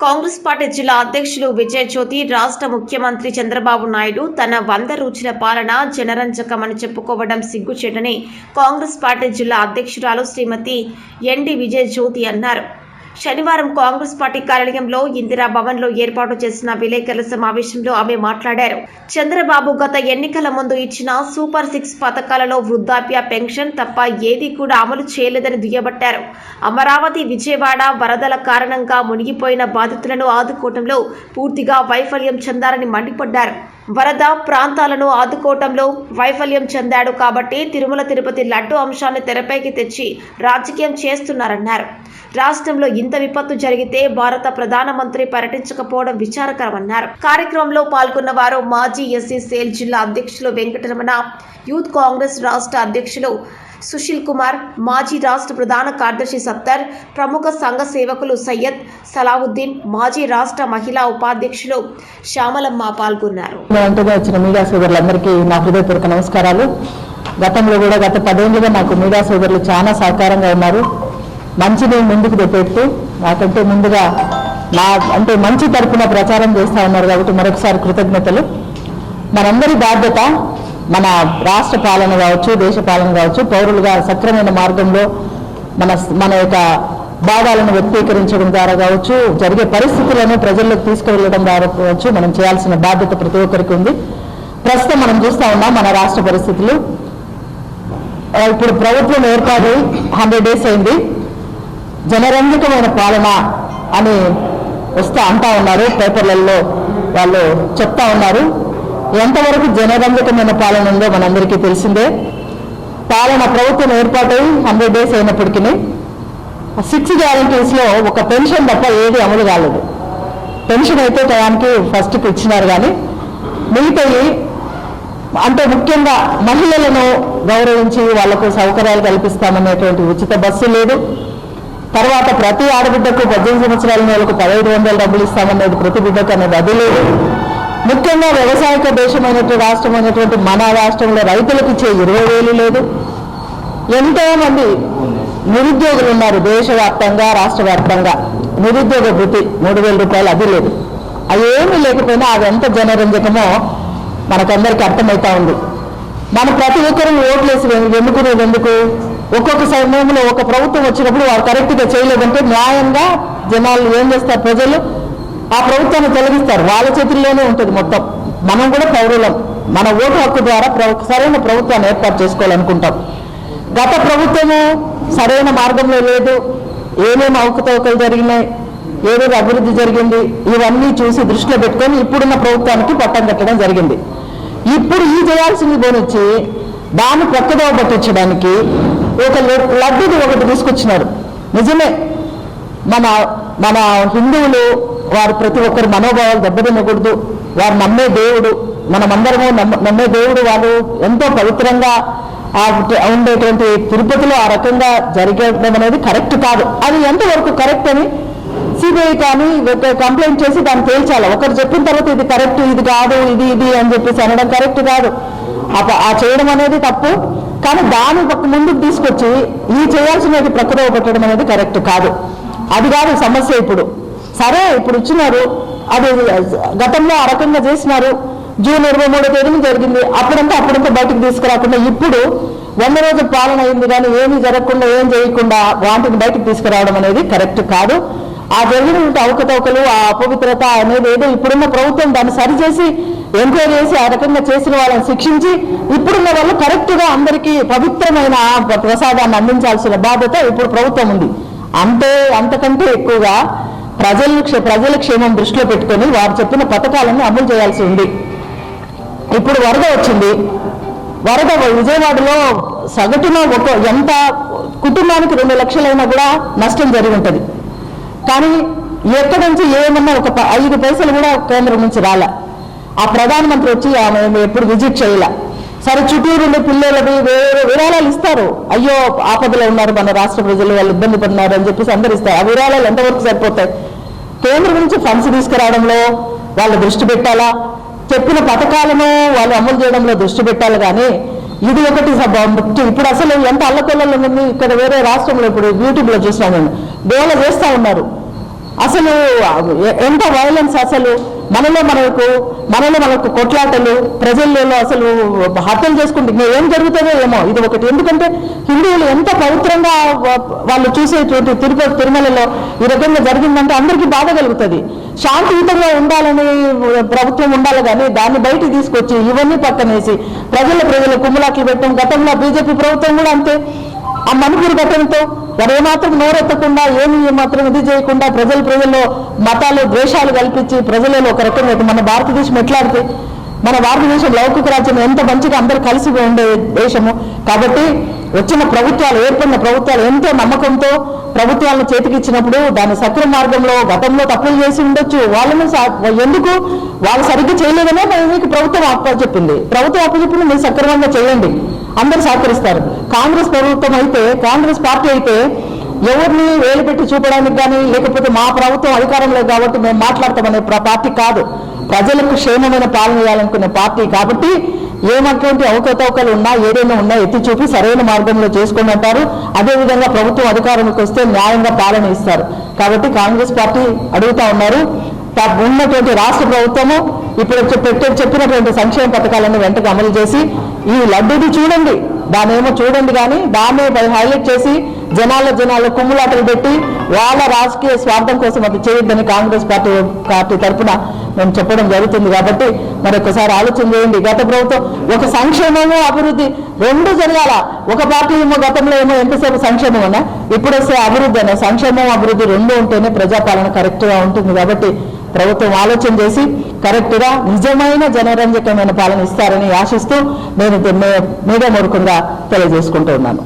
Congress party జిల్లా అధ్యక్షులు విజయజ్యోతి రాష్ట్ర ముఖ్యమంత్రి చంద్రబాబు నాయుడు తన వంద రోజుల పాలన జనరంజకమని చెప్పుకోవడం సిగ్గుచేటని కాంగ్రెస్ పార్టీ జిల్లా అధ్యక్షురాలు శ్రీమతి ఎన్డి విజయజ్యోతి అన్నారు. శనివారం కాంగ్రెస్ పార్టీ కార్యాలయంలో ఇందిరా భవన్లో ఏర్పాటు చేసిన విలేకరుల సమావేశంలో ఆమె మాట్లాడారు. చంద్రబాబు గత ఎన్నికల ముందు ఇచ్చిన సూపర్ సిక్స్ పథకాలలో వృద్ధాప్య పెన్షన్ తప్ప ఏది కూడా అమలు చేయలేదని దుయ్యబట్టారు. అమరావతి విజయవాడ వరదల కారణంగా మునిగిపోయిన బాధితులను ఆదుకోవడంలో పూర్తిగా వైఫల్యం చెందారని మండిపడ్డారు. వరద ప్రాంతాలను ఆదుకోవటంలో వైఫల్యం చెందాడు కాబట్టి తిరుమల తిరుపతి లడ్డు అంశాన్ని తెరపైకి తెచ్చి రాజకీయం చేస్తున్నారన్నారు. రాష్ట్రంలో ఇంత విపత్తు జరిగితే భారత ప్రధానమంత్రి పర్యటించకపోవడం విచారకరమన్నారు. కార్యక్రమంలో పాల్గొన్న వారు మాజీ ఎస్సీ సేల్ జిల్లా అధ్యక్షులు వెంకటరమణ యూత్ కాంగ్రెస్ రాష్ట్ర అధ్యక్షులు సుశీల్ కుమార్ మాజీ రాష్ట్ర ప్రధాన కార్యదర్శి సత్తర్ ప్రముఖ సంఘ సేవకులు సయ్యద్ సలావుద్దీన్ మాజీ రాష్ట్ర మహిళా ఉపాధ్యక్షులు శ్యామలమ్మ పాల్గొన్నారు. వచ్చిన మీడియా సోదరులందరికీ నా హృదయపూర్వక నమస్కారాలు. గతంలో కూడా గత పదేళ్ళుగా నాకు మీడియా సోదరులు చాలా సహకారంగా ఉన్నారు. మంచిని ముందుకు పెడుతూ నాకంటే ముందుగా నా అంటే మంచి తరపున ప్రచారం చేస్తూ ఉన్నారు కాబట్టి మరొకసారి కృతజ్ఞతలు. మనందరి బాధ్యత మన రాష్ట్ర పాలన కావచ్చు దేశ పాలన కావచ్చు పౌరులుగా సక్రమైన మార్గంలో మన మన యొక్క భావాలను వ్యక్తీకరించడం ద్వారా కావచ్చు జరిగే పరిస్థితులను ప్రజల్లోకి తీసుకువెళ్ళడం ద్వారా కావచ్చు మనం చేయాల్సిన బాధ్యత ప్రతి ఒక్కరికి ఉంది. ప్రస్తుతం మనం చూస్తా ఉన్నాం మన రాష్ట్ర పరిస్థితులు. ఇప్పుడు ప్రభుత్వం ఏర్పాటు హండ్రెడ్ డేస్ అయింది. జనరంజకమైన పాలన అని వస్తా అంటా ఉన్నారు పేపర్లలో వాళ్ళు చెప్తా ఉన్నారు. ఎంతవరకు జనరంజకమైన పాలన ఉందో మనందరికీ తెలిసిందే. పాలన ప్రభుత్వం ఏర్పాటై హండ్రెడ్ డేస్ అయినప్పటికీ సిక్స్ గ్యారంటీస్లో ఒక పెన్షన్ తప్ప ఏది అమలు కాలేదు. పెన్షన్ అయితే టయానికి ఫస్ట్కి ఇచ్చినారు కానీ మిగతాయి అంటే ముఖ్యంగా మహిళలను గౌరవించి వాళ్ళకు సౌకర్యాలు కల్పిస్తామనేటువంటి ఉచిత బస్సు లేదు. తర్వాత ప్రతి ఆడబిడ్డకు పద్దెనిమిది సంవత్సరాల నెలకు పదహైదు వందల డబ్బులు ఇస్తామనేది ప్రతి బిడ్డకు అనేది అది లేదు. ముఖ్యంగా వ్యవసాయక దేశమైనటువంటి రాష్ట్రమైనటువంటి మన రాష్ట్రంలో రైతులకు ఇచ్చే ఇరవై వేలు లేదు. ఎంతో మంది నిరుద్యోగులు ఉన్నారు దేశవ్యాప్తంగా రాష్ట్ర వ్యాప్తంగా నిరుద్యోగ వృత్తి మూడు వేల రూపాయలు అది లేదు. అవి ఏమీ లేకపోయినా అది ఎంత జనరంజకమో మనకందరికీ అర్థమవుతా ఉంది. మన ప్రతి ఒక్కరూ ఓట్లేసి ఎన్నుకునేది ఎందుకు? ఒక్కొక్క సమయంలో ఒక ప్రభుత్వం వచ్చినప్పుడు వారు కరెక్ట్గా చేయలేదంటే న్యాయంగా జనాలు ఏం చేస్తారు ప్రజలు? ఆ ప్రభుత్వాన్ని తొలగిస్తారు. వాళ్ళ చేతుల్లోనే ఉంటుంది మొత్తం. మనం కూడా పౌరులం. మన ఓటు హక్కు ద్వారా సరైన ప్రభుత్వాన్ని ఏర్పాటు చేసుకోవాలనుకుంటాం. గత ప్రభుత్వము సరైన మార్గంలో లేదు. ఏమేమి అవకతవకలు జరిగినాయి? ఏమేమి అభివృద్ధి జరిగింది? ఇవన్నీ చూసి దృష్టిలో పెట్టుకొని ఇప్పుడున్న ప్రభుత్వానికి పట్టం కట్టడం జరిగింది. ఇప్పుడు ఈ చేయాల్సింది పోనిచ్చి దాన్ని ప్రక్కదోవ పట్టించడానికి ఒక లడ్- లడ్డుది ఒకటి తీసుకొచ్చినారు. నిజమే. మన మన హిందువులు వారు ప్రతి ఒక్కరు మనోభావాలు దెబ్బతినకూడదు. వారు నమ్మే దేవుడు మనమందరము నమ్మ నమ్మే దేవుడు వాళ్ళు ఎంతో పవిత్రంగా ఉండేటువంటి తిరుపతిలో ఆ రకంగా జరగడం అనేది కరెక్ట్ కాదు. అది ఎంతవరకు కరెక్ట్ అని సిబిఐ కానీ ఒక కంప్లైంట్ చేసి దాన్ని తేల్చాలి. ఒకరు చెప్పిన తర్వాత ఇది కరెక్ట్ ఇది కాదు ఇది ఇది అని చెప్పేసి అనడం కరెక్ట్ కాదు. ఆ చేయడం అనేది తప్పు. కానీ దాని ఒక ముందుకు తీసుకొచ్చి ఈ చేయాల్సినది ప్రక్రియ పెట్టడం అనేది కరెక్ట్ కాదు. అది కాదు సమస్య ఇప్పుడు. సరే ఇప్పుడు ఇచ్చినారు. అది గతంలో ఆ రకంగా చేసినారు. జూన్ ఇరవై మూడో తేదీన జరిగింది. అప్పుడంతా అప్పుడంతా బయటకు తీసుకురాకుండా ఇప్పుడు వంద రోజుల పాలన అయింది కానీ ఏమీ జరగకుండా ఏం చేయకుండా వాటిని బయటకు తీసుకురావడం అనేది కరెక్ట్ కాదు. ఆ జరిగినటువంటి అవకతవకలు ఆ అపవిత్రత అనేది ఏదో ఇప్పుడున్న ప్రభుత్వం దాన్ని సరిచేసి ఎంక్వైరీ చేసి ఆ రకంగా చేసిన వాళ్ళని శిక్షించి ఇప్పుడున్న వాళ్ళు కరెక్ట్గా అందరికీ పవిత్రమైన ప్రసాదాన్ని అందించాల్సిన బాధ్యత ఇప్పుడు ప్రభుత్వం ఉంది. అంతే అంతకంటే ఎక్కువగా ప్రజల క్షే- ప్రజల క్షేమం దృష్టిలో పెట్టుకొని వారు చెప్పిన పథకాలను అమలు చేయాల్సి ఉంది. ఇప్పుడు వరద వచ్చింది. వరద విజయవాడలో సగటున ఒక ఎంత కుటుంబానికి రెండు లక్షలైనా కూడా నష్టం జరిగి ఉంటుంది. కానీ ఎక్కడి నుంచి ఏమన్నా ఒక ప- ఐదు పైసలు కూడా కేంద్రం నుంచి రాలే. ఆ ప్రధానమంత్రి వచ్చి ఆమె ఎప్పుడు విజిట్ చేయలే. సరే చుట్టూరు ఉండే పిల్లలకి వేరే విరాళాలు ఇస్తారు. అయ్యో ఆపదలో ఉన్నారు మన రాష్ట్ర ప్రజలు వాళ్ళు ఇబ్బంది పడుతున్నారు అని చెప్పేసి అందరు ఇస్తారు ఆ విరాళాలు ఎంతవరకు సరిపోతాయి? కేంద్రం నుంచి ఫండ్స్ తీసుకురావడంలో వాళ్ళు దృష్టి పెట్టాలా? చెప్పిన పథకాలను వాళ్ళు అమలు చేయడంలో దృష్టి పెట్టాలి కానీ ఇది ఒకటి ముఖ్యం. ఇప్పుడు అసలు ఎంత అల్లకొల్లలు ఉంది ఇక్కడ వేరే రాష్ట్రంలో ఇప్పుడు యూట్యూబ్లో చూసినా నేను. డోల చేస్తూ ఉన్నారు. అసలు ఎంత వైలెన్స్ అసలు? మనలో మనకు మనలో మనకు కొట్లాటలు ప్రజల్లో అసలు హత్యలు చేసుకుంటే ఇంకా ఏం జరుగుతుందో ఏమో. ఇది ఒకటి. ఎందుకంటే హిందువులు ఎంత పవిత్రంగా వాళ్ళు చూసేటువంటి తిరుపతి తిరుమలలో ఈ రకంగా జరిగిందంటే అందరికీ బాధ కలుగుతుంది. శాంతియుతంగా ఉండాలని ప్రభుత్వం ఉండాలి కానీ దాన్ని బయట తీసుకొచ్చి ఇవన్నీ పక్కనేసి ప్రజల ప్రజలు కుమ్ములాట్లు పెట్టడం గతంలో బీజేపీ ప్రభుత్వం కూడా అంతే. ఆ మనుషుల ఘటనతో వారు ఏమాత్రం నోరెత్తకుండా ఏమి ఏమాత్రం ఇది చేయకుండా ప్రజలు ప్రజల్లో మతాలు ద్వేషాలు కల్పించి ప్రజలలో ఒక రకంగా మన భారతదేశం ఎట్లాడితే మన భారతదేశం లౌకిక రాజ్యం ఎంత మంచిగా అందరూ కలిసి ఉండే దేశము. కాబట్టి వచ్చిన ప్రభుత్వాలు ఏర్పడిన ప్రభుత్వాలు ఎంతో నమ్మకంతో ప్రభుత్వాలను చేతికిచ్చినప్పుడు దాని సక్రమ మార్గంలో గతంలో తప్పులు చేసి ఉండొచ్చు. వాళ్ళని ఎందుకు? వాళ్ళు సరిగ్గా చేయలేదనే మీకు ప్రభుత్వం అప్పచెప్పింది ప్రభుత్వం అప్పచెప్పింది మీరు సక్రమంగా చేయండి. అందరూ సహకరిస్తారు. కాంగ్రెస్ ప్రభుత్వం అయితే కాంగ్రెస్ పార్టీ అయితే ఎవరిని వేలు పెట్టి చూపడానికి కానీ లేకపోతే మా ప్రభుత్వం అధికారంలో కాబట్టి మేము మాట్లాడతామనే పార్టీ కాదు. ప్రజలకు క్షేమమైన పాలన చేయాలనుకునే పార్టీ కాబట్టి ఏమటువంటి అవకతవకలు ఉన్నా ఏదైనా ఉన్నా ఎత్తి చూపి సరైన మార్గంలో చేసుకుని అంటారు అదేవిధంగా ప్రభుత్వం అధికారంలోకి వస్తే న్యాయంగా పాలన ఇస్తారు. కాబట్టి కాంగ్రెస్ పార్టీ అడుగుతా ఉన్నారు. ఉన్నటువంటి రాష్ట్ర ప్రభుత్వము ఇప్పుడు పెట్టే చెప్పినటువంటి సంక్షేమ పథకాలను వెంటనే అమలు చేసి ఈ లడ్డూది చూడండి. దాని ఏమో చూడండి కానీ దాన్ని హైలైట్ చేసి జనాల జనాల కుమ్ములాటలు పెట్టి వాళ్ళ రాజకీయ స్వార్థం కోసం అది చేయొద్దని కాంగ్రెస్ పార్టీ పార్టీ తరఫున మేము చెప్పడం జరుగుతుంది కాబట్టి మరి ఒకసారి ఆలోచన చేయండి. గత ప్రభుత్వం ఒక సంక్షేమము అభివృద్ధి రెండు జరగాల. ఒక పార్టీ ఏమో గతంలో ఏమో ఎంతసేపు సంక్షేమం అన్నా ఇప్పుడు వస్తే అభివృద్ధి అనే సంక్షేమం అభివృద్ధి రెండు ఉంటేనే ప్రజాపాలన కరెక్ట్గా ఉంటుంది కాబట్టి ప్రభుత్వం ఆలోచన చేసి కరెక్ట్గా నిజమైన జనరంజకమైన పాలన ఇస్తారని ఆశిస్తూ నేను దీన్ని మూర్ఖంగా తెలియజేసుకుంటూ ఉన్నాను.